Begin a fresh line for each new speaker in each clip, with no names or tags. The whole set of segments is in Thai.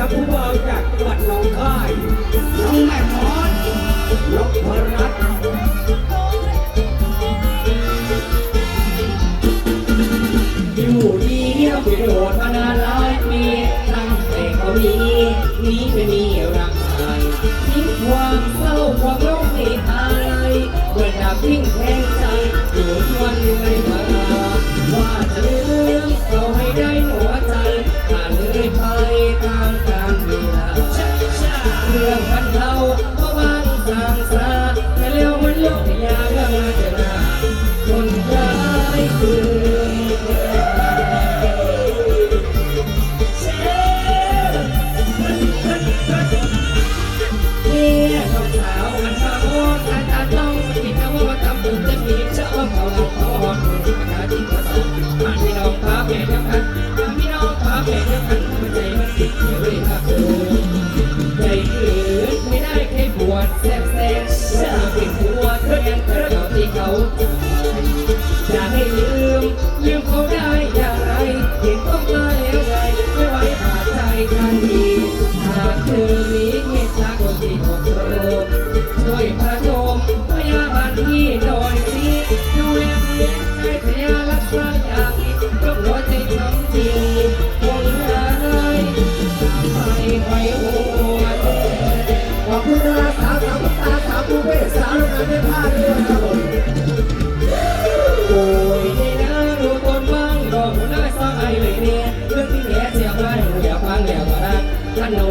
ครัผู้เบิกจากจังหวัดหนองคายน้องแม่มอนนกพรัตอยู่ดีเดียวเป็โหดมานานหลายปีตั้งแต่เขา
มี
นี้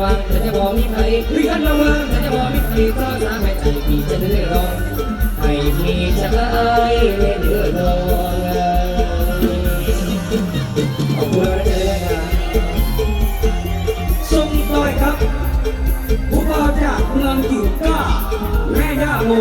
วังเธอจะบอกมีใครรีกันระวังเธอจะบอกมีใครเพราะสาให้ใจพี่จะเลื่อนรอง
ไม่มีจะไอ้เดือดรองขอบคุณนะเธอครั
บต่อยครับผู้บ่าวจากเมืองกิ่ว
ก้าแม่ย่าโม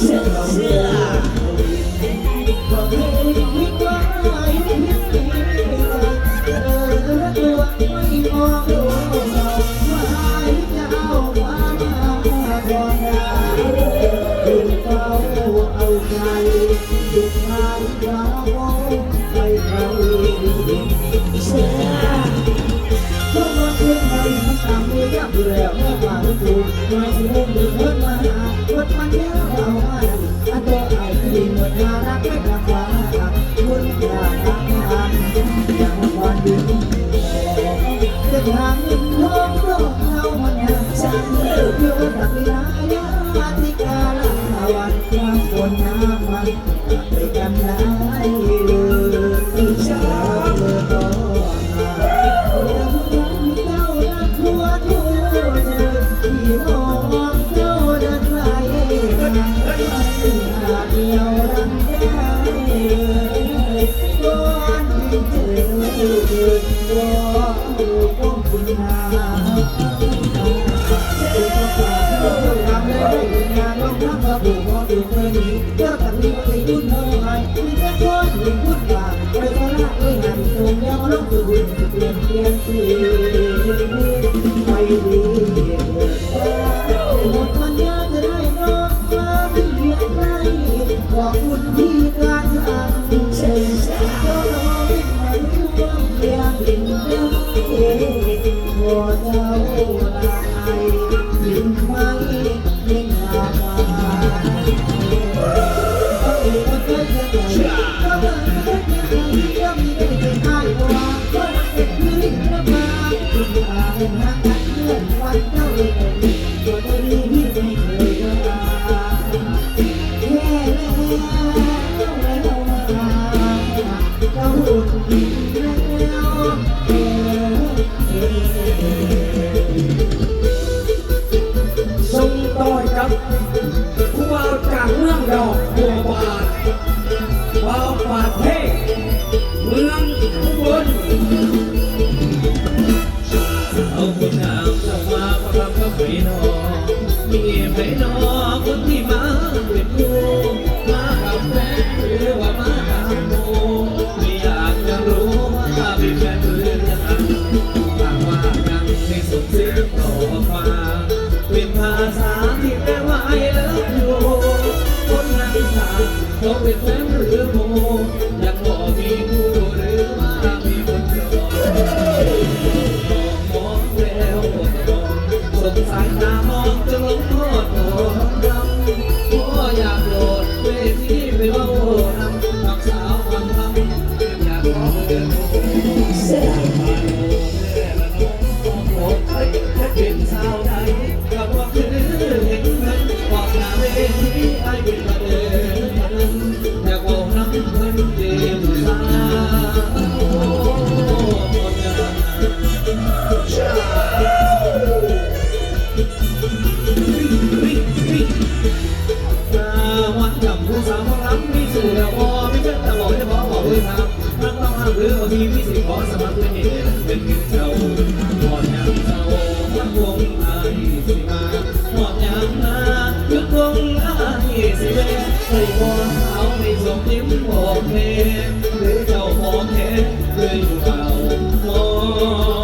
Yeah. 야 the world. ที่วิสิขอสมัครเป็นเด็เป็นเจ้าหมอนยางเจ้าวันวงไอสิมาหมอดยางมาเพื่อคงอไอสิเวใส่หัวขาวให้สมยิ้มบอกเพลหรือเจ้า
หอมเพลห
รืออยู่เก่าหอ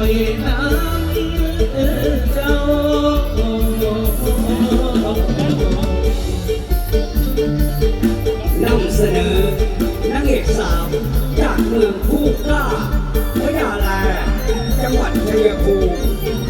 น้ำงเสนอนางเอกสาวจากเมืองผู้กล้าพรยาแลจังหวัดชัยภูมิ